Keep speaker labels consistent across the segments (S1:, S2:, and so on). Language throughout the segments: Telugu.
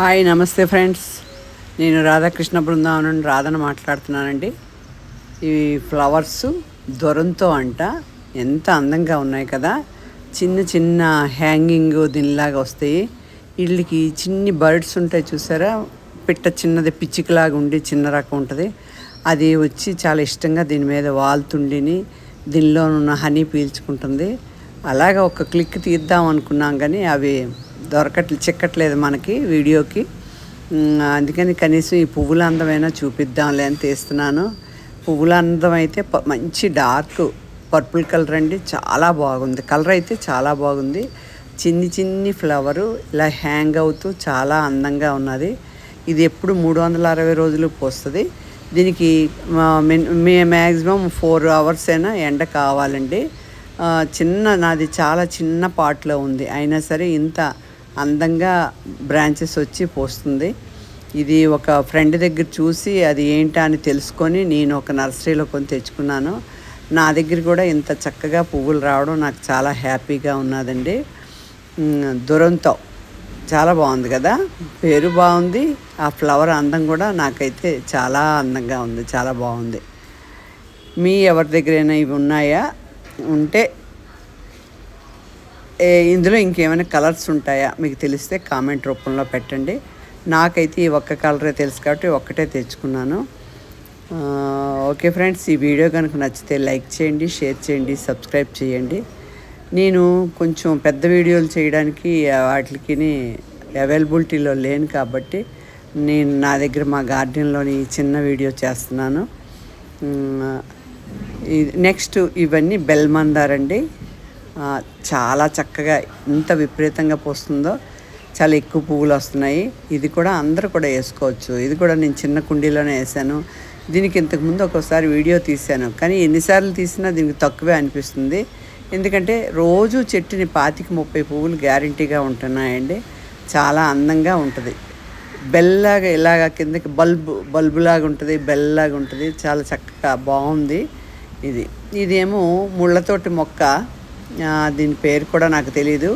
S1: హాయ్ నమస్తే ఫ్రెండ్స్. నేను రాధాకృష్ణ బృందావనం నుండి రాధను మాట్లాడుతున్నానండి. ఈ ఫ్లవర్స్ దొరంతో అంట. ఎంత అందంగా ఉన్నాయి కదా. చిన్న చిన్న హ్యాంగింగ్ దీనిలాగా వస్తాయి. వీళ్ళకి చిన్ని బర్డ్స్ ఉంటాయి చూసారా? పిట్ట చిన్నది పిచ్చికలాగా ఉండి చిన్న రకం ఉంటుంది. అది వచ్చి చాలా ఇష్టంగా దీని మీద వాలుతుండిని దీనిలో ఉన్న హనీ పీల్చుకుంటుంది. అలాగా ఒక క్లిక్ తీద్దాం అనుకున్నాం కానీ అవి దొరకట్లే చిక్కట్లేదు మనకి వీడియోకి. అందుకని కనీసం ఈ పువ్వుల అందమైనా చూపిద్దాంలే అని తీస్తున్నాను. పువ్వుల అందం అయితే మంచి డార్క్ పర్పుల్ కలర్ అండి చాలా బాగుంది. కలర్ అయితే చాలా బాగుంది. చిన్ని చిన్ని ఫ్లవరు ఇలా హ్యాంగ్ అవుతూ చాలా అందంగా ఉన్నది. ఇది ఎప్పుడు మూడు వందల అరవై రోజులు పోస్తుంది. దీనికి మే మ్యాక్సిమం ఫోర్ అవర్స్ అయినా ఎండ కావాలండి. చిన్న నాది చాలా చిన్న పాట్లో ఉంది. అయినా సరే ఇంత అందంగా బ్రాంచెస్ వచ్చి పోస్తుంది. ఇది ఒక ఫ్రెండ్ దగ్గర చూసి అది ఏంటా అని తెలుసుకొని నేను ఒక నర్సరీలో కొని తెచ్చుకున్నాను. నా దగ్గర కూడా ఇంత చక్కగా పువ్వులు రావడం నాకు చాలా హ్యాపీగా ఉన్నదండి. ఉమ్, దురంతో. చాలా బాగుంది కదా? పేరు బాగుంది. ఆ ఫ్లవర్ అందం కూడా నాకైతే చాలా అందంగా ఉంది చాలా బాగుంది. మీ ఎవరి దగ్గరైనా ఇవి ఉన్నాయా? ఉంటే ఇందులో ఇంకేమైనా కలర్స్ ఉంటాయా? మీకు తెలిస్తే కామెంట్ రూపంలో పెట్టండి. నాకైతే ఈ ఒక్క కలరే తెలుసు కాబట్టి ఒక్కటే తెచ్చుకున్నాను. ఓకే ఫ్రెండ్స్ ఈ వీడియో కనుక నచ్చితే లైక్ చేయండి షేర్ చేయండి సబ్స్క్రైబ్ చేయండి. నేను కొంచెం పెద్ద వీడియోలు చేయడానికి వాటికి అవైలబిలిటీలో లేను కాబట్టి నేను నా దగ్గర మా గార్డెన్లోని చిన్న వీడియో చేస్తున్నాను. ఇది నెక్స్ట్ ఇవన్నీ బెల్మందార్ అండి చాలా చక్కగా ఎంత విపరీతంగా పోస్తుందో చాలా ఎక్కువ పువ్వులు వస్తున్నాయి. ఇది కూడా అందరూ కూడా వేసుకోవచ్చు. ఇది కూడా నేను చిన్న కుండీలోనే వేసాను. దీనికి ఇంతకుముందు ఒకసారి వీడియో తీశాను. కానీ ఎన్నిసార్లు తీసినా దీనికి తక్కువే అనిపిస్తుంది. ఎందుకంటే రోజు చెట్టుని పాతిక ముప్పై పువ్వులు గ్యారంటీగా ఉంటున్నాయండి. చాలా అందంగా ఉంటుంది. బెల్లాగా ఇలాగా కిందకి బల్బు బల్బులాగా ఉంటుంది బెల్లాగా ఉంటుంది. చాలా చక్కగా బాగుంది. ఇది ఇదేమో ముళ్ళతోటి మొక్క. దీని పేరు కూడా నాకు తెలియదు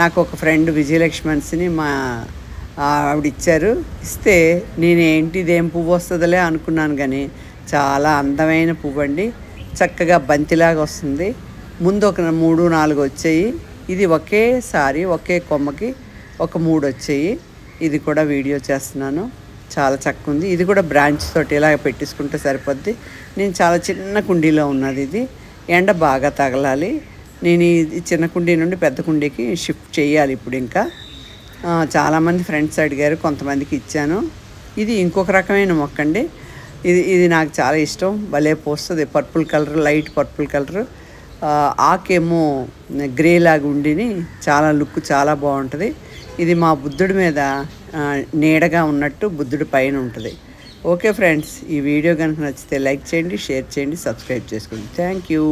S1: నాకు ఒక ఫ్రెండ్ విజయలక్ష్మణ్స్ని మా ఆవిడ ఇచ్చారు ఇస్తే నేను ఏంటి ఇదేం పువ్వు వస్తుందిలే అనుకున్నాను కానీ చాలా అందమైన పువ్వు అండి చక్కగా బంతిలాగా వస్తుంది. ముందు ఒక మూడు నాలుగు వచ్చాయి. ఇది ఒకేసారి ఒకే కొమ్మకి ఒక మూడు వచ్చాయి. ఇది కూడా వీడియో చేస్తున్నాను. చాలా చక్కగా ఉంది ఇది కూడా బ్రాంచ్ తోటి ఇలాగ పెట్టేసుకుంటే సరిపోద్ది. నేను చాలా చిన్న కుండీలో ఉన్నది ఇది. ఎండ బాగా తగలాలి. నేను ఈ చిన్న కుండీ నుండి పెద్ద కుండీకి షిఫ్ట్ చేయాలి ఇప్పుడు ఇంకా. చాలామంది ఫ్రెండ్స్ అడిగారు కొంతమందికి ఇచ్చాను. ఇది ఇంకొక రకమైన మొక్క అండి ఇది ఇది నాకు చాలా ఇష్టం. భలే పోస్తుంది. Purple colour light purple colour. ఆకేమో grey లాగా ఉండిని చాలా లుక్ చాలా బాగుంటుంది. ఇది మా బుద్ధుడి మీద నీడగా ఉన్నట్టు బుద్ధుడి పైన ఉంటుంది. ఓకే ఫ్రెండ్స్ ఈ వీడియో కనుక నచ్చితే లైక్ చేయండి షేర్ చేయండి సబ్స్క్రైబ్ చేసుకోండి. Thank you.